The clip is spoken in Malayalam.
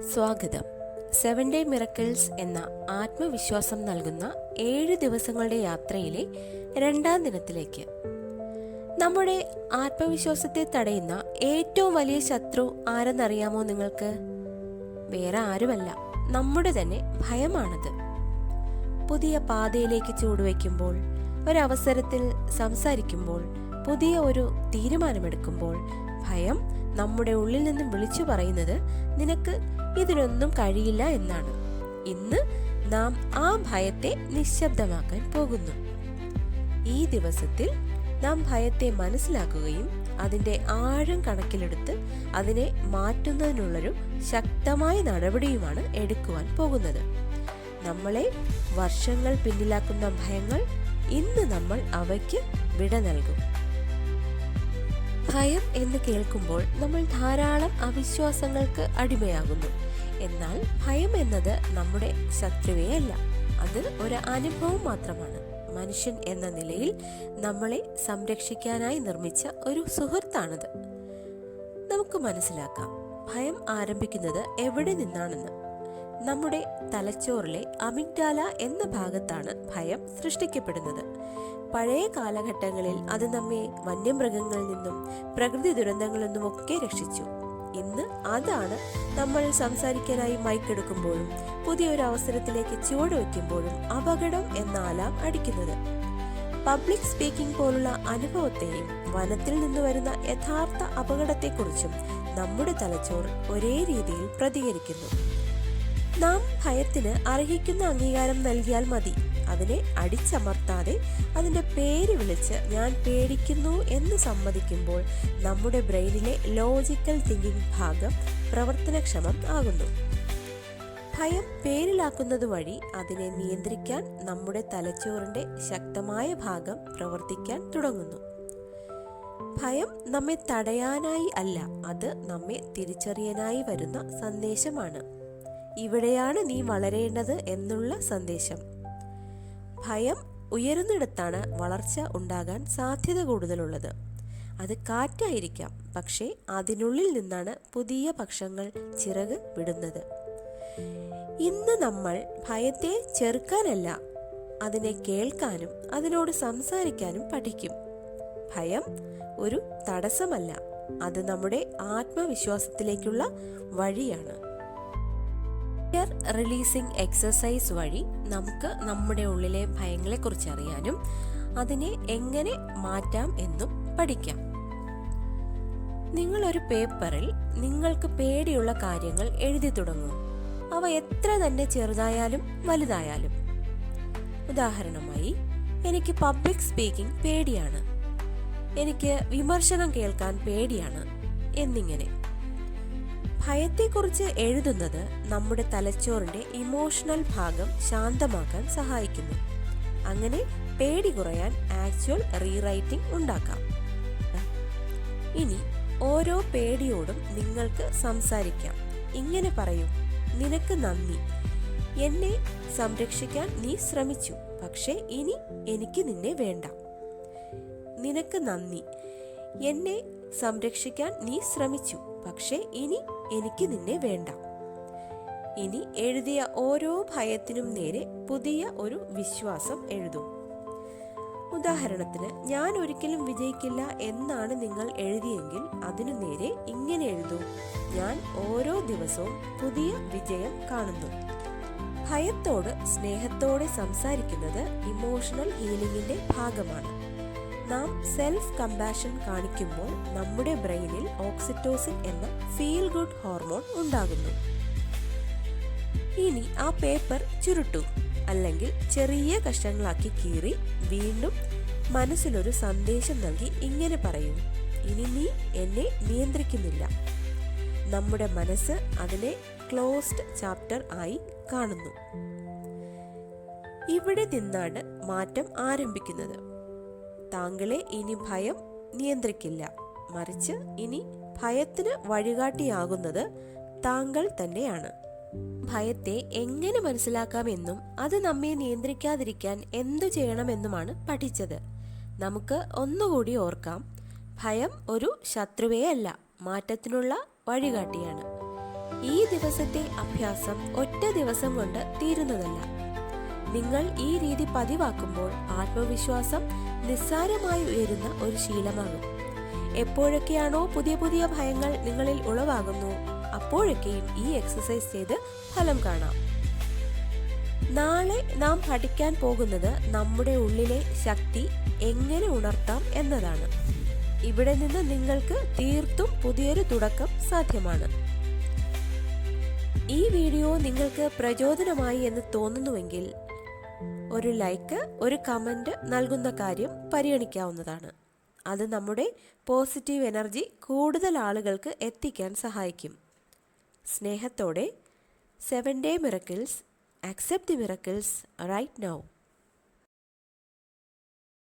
സ്വാഗതം. സെവൻ ഡേ മിറക്കിൾസ് എന്ന ആത്മവിശ്വാസം നൽകുന്ന ഏഴ് ദിവസങ്ങളുടെ യാത്രയിലെ രണ്ടാം ദിനത്തിലേക്ക്. നമ്മുടെ ആത്മവിശ്വാസത്തെ തടയുന്ന ഏറ്റവും വലിയ ശത്രു ആരെന്നറിയാമോ നിങ്ങൾക്ക്? വേറെ ആരുമല്ല നമ്മുടെ തന്നെ ഭയമാണത്. പുതിയ പാതയിലേക്ക് ചൂടുവെക്കുമ്പോൾ ഒരവസരത്തിൽ സംസാരിക്കുമ്പോൾ പുതിയ ഒരു തീരുമാനമെടുക്കുമ്പോൾ ഭയം നമ്മുടെ ഉള്ളിൽ നിന്നും വിളിച്ചു പറയുന്നത് നിനക്ക് ഇതിനൊന്നും കഴിയില്ല എന്നാണ്. ഇന്ന് നാം ആ ഭയത്തെ നിശബ്ദമാക്കാൻ പോകുന്നു. ഈ ദിവസത്തിൽ നാം ഭയത്തെ മനസ്സിലാക്കുകയും അതിന്റെ ആഴം കണക്കിലെടുത്ത് അതിനെ മാറ്റുന്നതിനുള്ളൊരു ശക്തമായ നടപടിയുമാണ് എടുക്കുവാൻ പോകുന്നത്. നമ്മളെ വർഷങ്ങൾ പിന്നിലാക്കുന്ന ഭയങ്ങൾ ഇന്ന് നമ്മൾ അവയ്ക്ക് വിട നൽകും. ഭയം എന്ന് കേൾക്കുമ്പോൾ നമ്മൾ ധാരാളം അവിശ്വാസങ്ങൾക്ക് അടിമയാകുന്നു. എന്നാൽ ഭയം എന്നത് നമ്മുടെ ശത്രുവേ അല്ല. അത് ഒരു അനുഭവം മാത്രമാണ്. മനുഷ്യൻ എന്ന നിലയിൽ നമ്മളെ സംരക്ഷിക്കാനായി നിർമ്മിച്ച ഒരു സുഹൃത്താണത്. നമുക്ക് മനസ്സിലാക്കാം. ഭയം ആരംഭിക്കുന്നത് എവിടെ നിന്നാണെന്ന്. നമ്മുടെ തലച്ചോറിലെ അമിഗ്ഡാല എന്ന ഭാഗത്താണ് ഭയം സൃഷ്ടിക്കപ്പെടുന്നത്. പഴയ കാലഘട്ടങ്ങളിൽ അത് നമ്മെ വന്യമൃഗങ്ങളിൽ നിന്നും പ്രകൃതി ദുരന്തങ്ങളിൽ നിന്നും ഒക്കെ രക്ഷിച്ചു. ഇന്ന് അതാണ് നമ്മൾ സംസാരിക്കാനായി മൈക്കെടുക്കുമ്പോഴും പുതിയൊരു അവസരത്തിലേക്ക് ചുവട് വയ്ക്കുമ്പോഴും അപകടം എന്ന ആലാം അടിക്കുന്നത്. പബ്ലിക് സ്പീക്കിംഗ് പോലുള്ള അനുഭവത്തെയും വനത്തിൽ നിന്ന് വരുന്ന യഥാർത്ഥ അപകടത്തെക്കുറിച്ചും നമ്മുടെ തലച്ചോർ ഒരേ രീതിയിൽ പ്രതികരിക്കുന്നു. നാം ഭയത്തിന് അർഹിക്കുന്ന അംഗീകാരം നൽകിയാൽ മതി. അതിനെ അടിച്ചമർത്താതെ അതിന്റെ പേര് വിളിച്ച് ഞാൻ പേടിക്കുന്നു എന്ന് സമ്മതിക്കുമ്പോൾ നമ്മുടെ ബ്രെയിനിലെ ലോജിക്കൽ തിങ്കിങ് ഭാഗം പ്രവർത്തനക്ഷമം ആകുന്നു. ഭയം പേരിലാക്കുന്നത് വഴി അതിനെ നിയന്ത്രിക്കാൻ നമ്മുടെ തലച്ചോറിന്റെ ശക്തമായ ഭാഗം പ്രവർത്തിക്കാൻ തുടങ്ങുന്നു. ഭയം നമ്മെ തടയാനായി അല്ല അത് നമ്മെ തിരിച്ചറിയാനായി വരുന്ന സന്ദേശമാണ്. ഇവിടെയാണ് നീ വളരേണ്ടത് എന്നുള്ള സന്ദേശം. ഭയം ഉയരുന്നിടത്താണ് വളർച്ച ഉണ്ടാകാൻ സാധ്യത കൂടുതലുള്ളത്. അത് കാറ്റായിരിക്കാം പക്ഷേ അതിനുള്ളിൽ നിന്നാണ് പുതിയ പക്ഷങ്ങൾ ചിറക് വിടുന്നത്. ഇന്ന് നമ്മൾ ഭയത്തെ ചെറുക്കാനല്ല അതിനെ കേൾക്കാനും അതിനോട് സംസാരിക്കാനും പഠിക്കും. ഭയം ഒരു തടസ്സമല്ല അത് നമ്മുടെ ആത്മവിശ്വാസത്തിലേക്കുള്ള വഴിയാണ്. ഫിയർ റിലീസിംഗ് എക്സസൈസ് വഴി നമുക്ക് നമ്മുടെ ഉള്ളിലെ ഭയങ്ങളെക്കുറിച്ച് അറിയാനും അതിനെ എങ്ങനെ മാറ്റാം എന്നും പഠിക്കാം. നിങ്ങൾ ഒരു പേപ്പറിൽ നിങ്ങൾക്ക് പേടിയുള്ള കാര്യങ്ങൾ എഴുതി തുടങ്ങൂ. അവ എത്ര തന്നെ ചെറുതായാലും വലുതായാലും. ഉദാഹരണമായി എനിക്ക് പബ്ലിക് സ്പീക്കിംഗ് പേടിയാണ്. എനിക്ക് വിമർശനം കേൾക്കാൻ പേടിയാണ്. എന്നിങ്ങനെ. ഭയത്തെക്കുറിച്ച് എഴുതുന്നത് നമ്മുടെ തലച്ചോറിന്റെ ഇമോഷണൽ ഭാഗം ശാന്തമാക്കാൻ സഹായിക്കുന്നു. അങ്ങനെ പേടി കുറയാൻ ആക്ച്വൽ റീറൈറ്റിംഗ് ഉണ്ടാക്കാം. ഇനി ഓരോ പേടിയോടും നിങ്ങൾക്ക് സംസാരിക്കാം. ഇങ്ങനെ പറയൂ നിനക്ക് നന്ദി. എന്നെ സംരക്ഷിക്കാൻ നീ ശ്രമിച്ചു. പക്ഷേ ഇനി എനിക്ക് നിന്നെ വേണ്ട. നിനക്ക് നന്ദി. എന്നെ സംരക്ഷിക്കാൻ നീ ശ്രമിച്ചു. പക്ഷേ ഇനി എനിക്ക് നിന്നെ വേണ്ട. ഇനി എഴുതിയ ഓരോ ഭയത്തിനും നേരെ പുതിയ ഒരു വിശ്വാസം എഴുതും. ഉദാഹരണത്തിന് ഞാൻ ഒരിക്കലും വിജയിക്കില്ല എന്നാണ് നിങ്ങൾ എഴുതിയെങ്കിൽ അതിനു നേരെ ഇങ്ങനെ എഴുതൂ. ഞാൻ ഓരോ ദിവസവും പുതിയ വിജയം കാണുന്നു. ഭയത്തോട് സ്നേഹത്തോടെ സംസാരിക്കുന്നത് ഇമോഷണൽ ഹീലിംഗിന്റെ ഭാഗമാണ്. നാം സെൽഫ് കമ്പാഷൻ കാണിക്കുമ്പോൾ നമ്മുടെ ബ്രെയിനിൽ ഓക്സിറ്റോസിൻ എന്ന ഫീൽ ഗുഡ് ഹോർമോൺ ഉണ്ടാകുന്നു. ഇനി ആ പേപ്പർ ചുരുട്ടു. അല്ലെങ്കിൽ ചെറിയ കഷ്ണങ്ങളാക്കി കീറി വീണ്ടും മനസ്സിലൊരു സന്ദേശം നൽകി ഇങ്ങനെ പറയൂ. ഇനി നീ എന്നെ നിയന്ത്രിക്കുന്നില്ല. നമ്മുടെ മനസ്സ് അതിനെ ക്ലോസ്ഡ് ചാപ്റ്റർ ആയി കാണുന്നു. ഇവിടെ നിന്നാണ് മാറ്റം ആരംഭിക്കുന്നത്. താങ്കളെ ഇനി ഭയം നിയന്ത്രിക്കില്ല. മറിച്ച് ഇനി ഭയത്തിന് വഴികാട്ടിയാകുന്നത് താങ്കൾ തന്നെയാണ്. ഭയത്തെ എങ്ങനെ മനസ്സിലാക്കാമെന്നും അത് നമ്മെ നിയന്ത്രിക്കാതിരിക്കാൻ എന്തു ചെയ്യണമെന്നുമാണ് പഠിച്ചത്. നമുക്ക് ഒന്നുകൂടി ഓർക്കാം. ഭയം ഒരു ശത്രുവേ അല്ല മാറ്റത്തിനുള്ള വഴികാട്ടിയാണ്. ഈ ദിവസത്തെ അഭ്യാസം ഒറ്റ ദിവസം കൊണ്ട് തീരുന്നതല്ല. നിങ്ങൾ ഈ രീതി പതിവാക്കുമ്പോൾ ആത്മവിശ്വാസം നിസ്സാരമായി ഉയരുന്ന ഒരു ശീലമാകും. എപ്പോഴൊക്കെയാണോ പുതിയ പുതിയ ഭയങ്ങൾ നിങ്ങളിൽ ഉളവാകുന്നു അപ്പോഴൊക്കെയും ഈ എക്സസൈസ് ചെയ്ത് ഫലം കാണാം. നാളെ നാം പഠിക്കാൻ പോകുന്നത് നമ്മുടെ ഉള്ളിലെ ശക്തി എങ്ങനെ ഉണർത്താം എന്നതാണ്. ഇവിടെ നിന്ന് നിങ്ങൾക്ക് തീർത്തും പുതിയൊരു തുടക്കം സാധ്യമാണ്. ഈ വീഡിയോ നിങ്ങൾക്ക് പ്രചോദനമായി എന്ന് തോന്നുന്നുവെങ്കിൽ ഒരു ലൈക്ക് ഒരു കമന്റ് നൽകുന്ന കാര്യം പരിഗണിക്കാവുന്നതാണ്. അത് നമ്മുടെ പോസിറ്റീവ് എനർജി കൂടുതൽ ആളുകൾക്ക് എത്തിക്കാൻ സഹായിക്കും. സ്നേഹത്തോടെ seven day miracles accept the miracles right now.